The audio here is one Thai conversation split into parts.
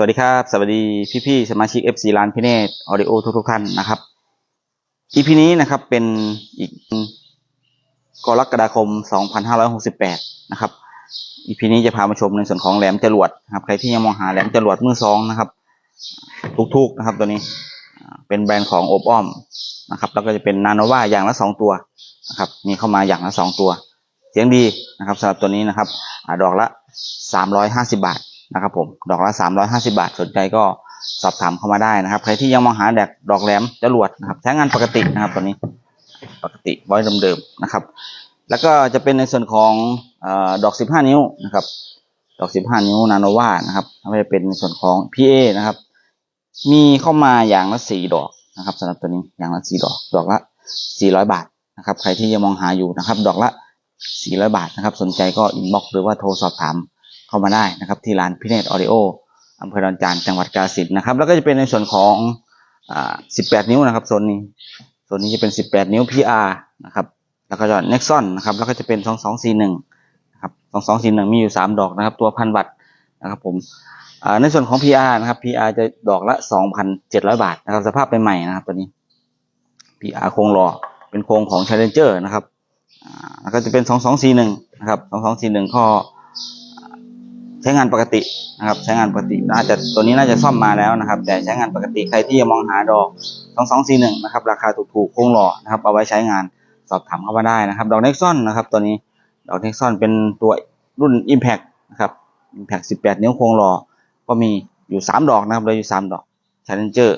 สวัสดีครับ สวัสดีพี่ๆสมาชิก FC ร้านพิเนตออดิโอทุกๆท่านนะครับ EP นี้นะครับเป็นอีกกรกฎาคม 2568 นะครับ EP นี้จะพามาชมในส่วนของแหลมจรวดนะครับใครที่ยังมองหาแหลมจรวดมือสองนะครับทุกๆนะครับตัวนี้เป็นแบรนด์ของโอบอ้อมนะครับแล้วก็จะเป็นนาโนวาอย่างละสองตัวนะครับมีเข้ามาอย่างละสองตัว เสียงดีนะครับสำหรับตัวนี้นะครับอดอกละ 350 บาท นะครับผมดอกละ 350 บาทสนใจก็สอบถามเข้ามาได้นะครับ ใครที่ยังมองหาแดกดอกแหลมจรวดนะครับใช้งานปกตินะครับตัวนี้ปกติไว้เดิมๆนะครับ แล้วก็จะเป็นในส่วนของอดอก 15 นิ้วนะครับ ดอก 15 นิ้วนาโนวานะครับไม่ว่าจะเป็นในส่วนของ PA นะครับ มีเข้ามาอย่างละสี่ดอกนะครับสำหรับตัวนี้อย่างละสี่ดอกดอกละสี่ร้อยบาทนะครับ ใครที่ยังมองหาอยู่นะครับ ดอกละสี่ร้อยบาทนะครับ สนใจก็อินบ็อกหรือว่าโทรสอบถาม เข้ามาได้นะครับ ที่ร้านพิเนตออดิโออำเภอดอนจานจังหวัดกาฬสินธุ์นะครับ แล้วก็จะเป็นในส่วนของอ่าสิบแปดนิ้วนะครับโซนนี้โซนนี้จะเป็นสิบแปดนิ้ว PR นะครับ แล้วก็จะ Nexon นะครับ แล้วก็จะเป็นสองสองสี่หนึ่งนะครับสองสองสี่หนึ่งมีอยู่สามดอกนะครับ ตัวพันวัตต์นะครับผมในส่วนของ PR นะครับ PR จะดอกละ 2,700 บาทนะครับ สภาพเป็นใหม่นะครับตัวนี้ PR โครงหล่อเป็นโครงของ Challenger นะครับแล้วก็จะเป็น 2241 นะครับ 2241ข้อ ช้งานปกตินะครับ ใช้งานปกติน่าจะตัวนี้น่าจะซ่อมมาแล้วนะครับ แต่ใช้งานปกติใครที่ยังมองหาดอก2241นะครับ ราคาถูกๆโครงหล่อนะครับ เอาไว้ใช้งานสอบถามเข้ามาได้นะครับ ดอก Nexon นนะครับ ตัวนี้ดอก Nexon เป็นตัวรุ่น Impact นะครับ Impact 18 นิ้วโครงหล่อก็มีอยู่สามดอกนะครับเลยอยู่สามดอก Challenger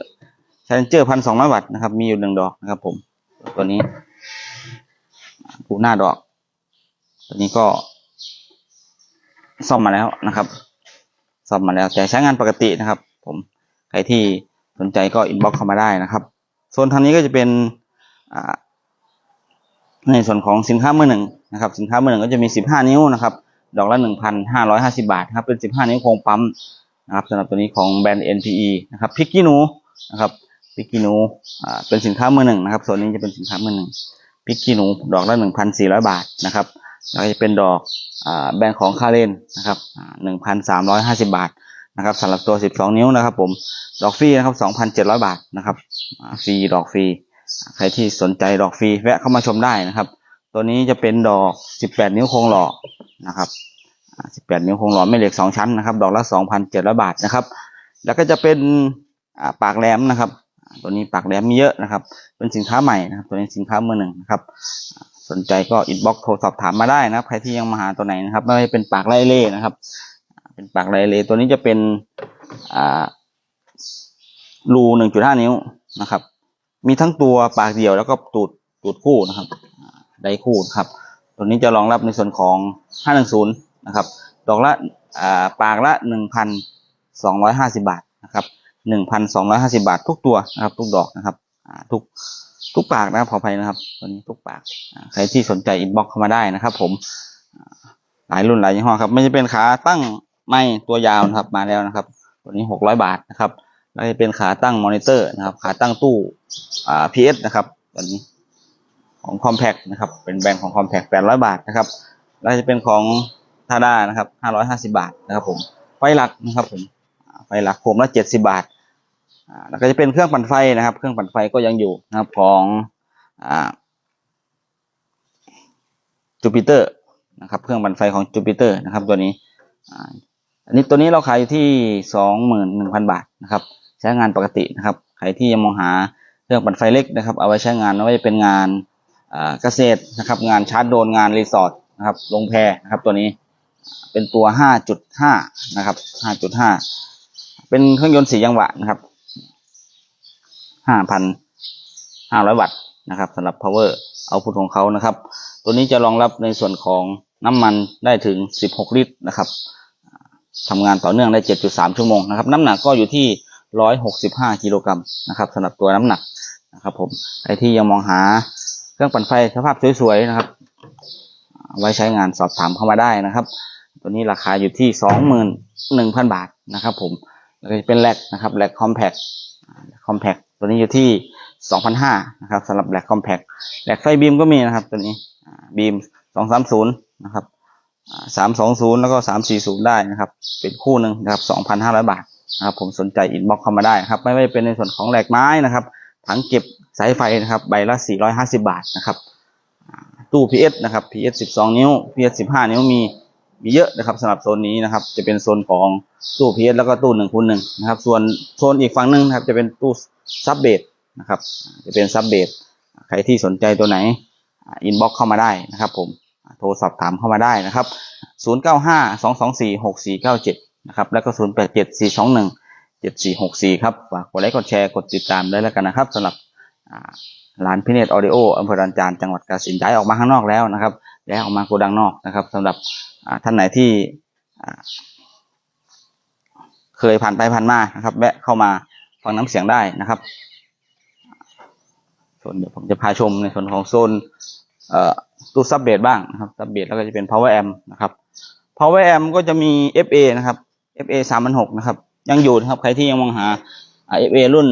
Challenger พันสองร้อยวัตต์นะครับมีอยู่หนึ่งดอกนะครับผมตัวนี้ผูหน้าดอก ตัวนี้ก็ ซ่อมมาแล้วนะครับซ่อมมาแล้วแต่ใช้งานปกตินะครับ ผมใครที่สนใจก็อินบ็อกเข้ามาได้นะครับส่วนทางนี้ก็จะเป็นในส่วนของสินค้ามือหนึ่งนะครับสินค้ามือหนึ่งก็จะมีสิบห้านิ้วนะครับดอกละหนึ่งพันห้าร้อยห้าสิบาทครับเป็นสิบห้านิ้วโครงปั๊มนะครับสำหรับตัวนี้ของแบรนด์ NPE นะครับพิกขี้หนูนะครับพิกขี้หนูเป็นสินค้ามือหนึ่งนะครับส่วนนี้จะเป็นสินค้ามือหนึ่งพิกขี้หนูดอกละหนึ่งพันสี่ร้อยบาทนะครับ แล้วจะเป็นดอกอแบรนด์ของคาเรนนะครับหนึ่งพันสามร้อยห้าสิบาทนะครับสำหรับตัวสิบสองนิ้วนะครับ ผมดอกฟรีนะครับสองพันเจ็ดร้อยบาทนะครับฟรีดอกฟรีใครที่สนใจดอกฟรีแวะเข้ามาชมได้นะครับ ตัวนี้จะเป็นดอกสิบแปดนิ้วโครงหล่อนะครับสิบแปดนิ้วโครงหล่อแม่เหล็กสองชั้นนะครับ ดอกละสองพันเจ็ดร้อยบาทนะครับ แล้วก็จะเป็นปากแหลมนะครับ ตัวนี้ปากแหลมมีเยอะนะครับ เป็นสินค้าใหม่นะครับ ตัวนี้สินค้ามือหนึ่งนะครับ สนใจก็อินบ็อกโทรสอบถามมาได้นะครับ ใครที่ยังมาหาตัวไหนนะครับ ไม่ว่าจะเป็นปากไล่เล่นะครับ เป็นปากไล่เล่ตัวนี้จะเป็นอ่ารูหนึ่งจุดห้านิ้วนะครับ มีทั้งตัวปากเดียวแล้วก็ตูดตูดคู่นะครับไดคู่ครับ ตัวนี้จะรองรับในส่วนของ510นะครับ ดอกละาปากละ1,250บาทนะครับ1,250บาททุกตัวนะครับ ทุกดอกนะครับทุก ทุกปากนะครับขออภัยนะครับตัวนี้ทุกปากใครที่สนใจอินบ็อกเข้ามาได้นะครับ ผมหลายรุ่นหลายยี่ห้อครับ ไม่ใช่เป็นขาตั้งไม่ตัวยาวนะครับมาแล้วนะครับ ตัวนี้600บาทนะครับแล้วจะเป็นขาตั้งมอนิเตอร์นะครับ ขาตั้งตู้อ่า PS นะครับตัวนี้ของ Compact นะครับ เป็นแบรนด์ของ Compact 800บาทนะครับแล้วจะเป็นของทาด้านะครับ550บาทนะครับ ผมไฟหลักนะครับ ผมไฟหลักโคมละ70บาทอ่าท แล้วก็จะเป็นเครื่องปั่นไฟนะครับ เครื่องปั่นไฟก็ยังอยู่นะครับของจูปิเตอร์นะครับเครื่องปั่นไฟของจูปิเตอร์นะครับตัวนี้อันนี้ตัวนี้เราขายอยู่ที่21,000บาทนะครับใช้งานปกตินะครับใครที่ยังมองหาเครื่องปั่นไฟเล็กนะครับ เอาไว้ใช้งานไม่ว่าจะเป็นงานเกษตรนะครับ งานชาร์จโดนงานรีสอร์ทนะครับลงแพนะครับตัวนี้เป็นตัว 5.5 นะครับ 5.5 เป็นเครื่องยนต์สี่จังหวะนะครับ 5,500วัตต์นะครับสำหรับ power output ของเขานะครับ ตัวนี้จะรองรับในส่วนของน้ำมันได้ถึง 16 ลิตรนะครับทำงานต่อเนื่องได้ 7.3 ชั่วโมงนะครับ น้ำหนักก็อยู่ที่ 165 กิโลกรัมนะครับสำหรับตัวน้ำหนักนะครับผมใครที่ยังมองหาเครื่องปั่นไฟสภาพสวยๆนะครับ ไว้ใช้งานสอบถามเข้ามาได้นะครับ ตัวนี้ราคาอยู่ที่สองหมื่นหนึ่งพันบาทนะครับผมแล้วก็จะเป็นแลกนะครับแลกคอมแพคคอมแพค ตัวนี้อยู่ที่สองพันห้านะครับสำหรับแลกคอมแพคแลกไฟบีมก็มีนะครับ ตัวนี้บีมสองสามศูนย์นะครับสามสองศูนย์แล้วก็สามสี่ศูนย์ได้นะครับ เป็นคู่หนึ่งนะครับสองพันห้าร้อยบาทนะครับ ผมสนใจอินบ็อกเข้ามาได้ครับไม่ว่าจะเป็นในส่วนของแหลกไม้นะครับถังเก็บสายไฟนะครับใบละ450บาทนะครับอ่าตู้ PS นะครับ PS 12 นิ้ว PS 15 นิ้วมี มีเยอะนะครับสำหรับโซนนี้นะครับ จะเป็นโซนของตู้ PS แล้วก็ตู้1คูณ1นะครับ ส่วนโซนอีกฝั่งหนึ่งนะครับ จะเป็นตู้ซับเบสนะครับ จะเป็นซับเบสใครที่สนใจตัวไหนอินบ็อกเข้ามาได้นะครับผมโทรสอบถามเข้ามาได้นะครับ 0952246497 นะครับ แล้วก็ 087421 7464 ครับ ฝากกดไลค์ กดแชร์ กดติดตามได้แล้วกันนะครับสำหรับอ่าร้านพิเนตออดิโออำเภอรันจาน จังหวัดกาฬสินธุ์ย้ายออกมาข้างนอกแล้วนะครับ ย้ายออกมาโกดังนอกนะครับสำหรับท่านไหนที่เคยผ่านไปผ่านมานะครับ แวะเข้ามาฟังน้ำเสียงได้นะครับ ส่วนเดี๋ยวผมจะพาชมในส่วนของโซนตู้ซับเบสบ้างนะครับซับเบสแล้วก็จะเป็น power amp นะครับ power amp ก็จะมี FA นะครับ FA สามพันหกนะครับ ยังอยู่นะครับ ใครที่ยังมองหา FA รุ่น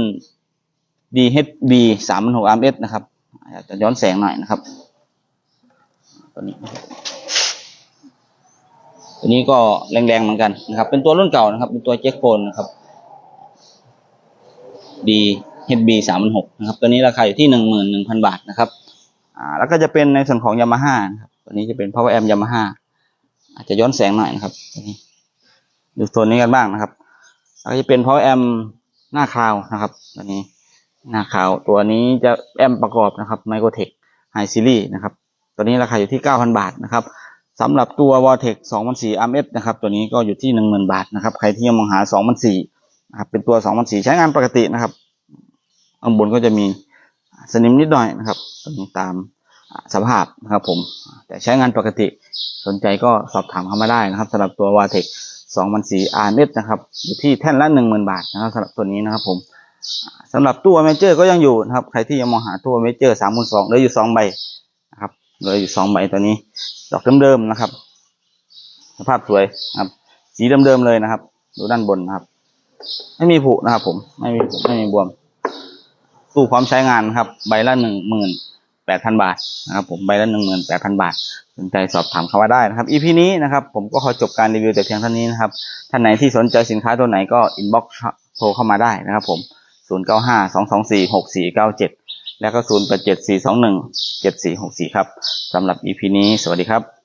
DHB สามพันหก RMS นะครับจะย้อนแสงหน่อยนะครับ ตัวนี้ตัวนี้ก็แรงๆเหมือนกันนะครับ เป็นตัวรุ่นเก่านะครับ เป็นตัวเจ็คโฟนนะครับ DHB สามพันหกนะครับ ตัวนี้ราคาอยู่ที่หนึ่งหมื่นหนึ่งพันบาทนะครับ อ่า แล้วก็จะเป็นในส่วนของยามาฮ่านะครับ ตัวนี้จะเป็น power amp ยามาฮ่าอาจจะย้อนแสงหน่อยนะครับตัวนี้ดูโซนนี้กันบ้างนะครับแล้วก็จะเป็น power amp หน้าคราวนะครับ ตัวนี้หน้าคราวตัวนี้จะแอมประกอบนะครับ Microtech High Series นะครับ ตัวนี้ราคาอยู่ที่ 9,000 บาทนะครับสำหรับตัว Vortex 2004 RMS นะครับ ตัวนี้ก็อยู่ที่ 10,000 บาทนะครับ ใครที่ยังมองหา 2004นะครับ เป็นตัว 2004 ใช้งานปกตินะครับ ข้างบนก็จะมีสนิมนิดหน่อยนะครับตัวนี้ตามสภาพนะครับผม แต่ใช้งานปกติ สนใจก็สอบถามเข้ามาได้นะครับสำหรับตัว Vortex 2004 RMS นะครับ อยู่ที่แท่นละ 10,000 บาทนะครับสำหรับตัวนี้นะครับผมสำหรับตัวเมเจอร์ก็ยังอยู่นะครับ ใครที่ยังมองหาตัวเมเจอร์32,000เหลืออยู่ 2 ใบ เหลืออยู่2ใบตัวนี้ ดอกเดิมๆนะครับ สภาพสวยครับ สีเดิมๆเลยนะครับ ดูด้านบนนะครับ ไม่มีผุนะครับ ผม ไม่มีผุไม่มีบวม ตู้พร้อมใช้งานนะครับ ใบละหนึ่งหมื่นแปดพันบาทนะครับ ผมใบละหนึ่งหมื่นแปดพันบาทสนใจสอบถามเข้ามาได้นะครับ EP นี้นะครับ ผมก็ขอจบการรีวิวแต่เพียงเท่านี้นะครับ ท่านไหนที่สนใจสินค้าตัวไหนก็อินบ็อกซ์โทรเข้ามาได้นะครับ ผม 0 และก็ศูนย์แล้วก็ 0 8 7 4 2 1 7 4 6 4 ครับสำหรับ EP นี้ สวัสดีครับ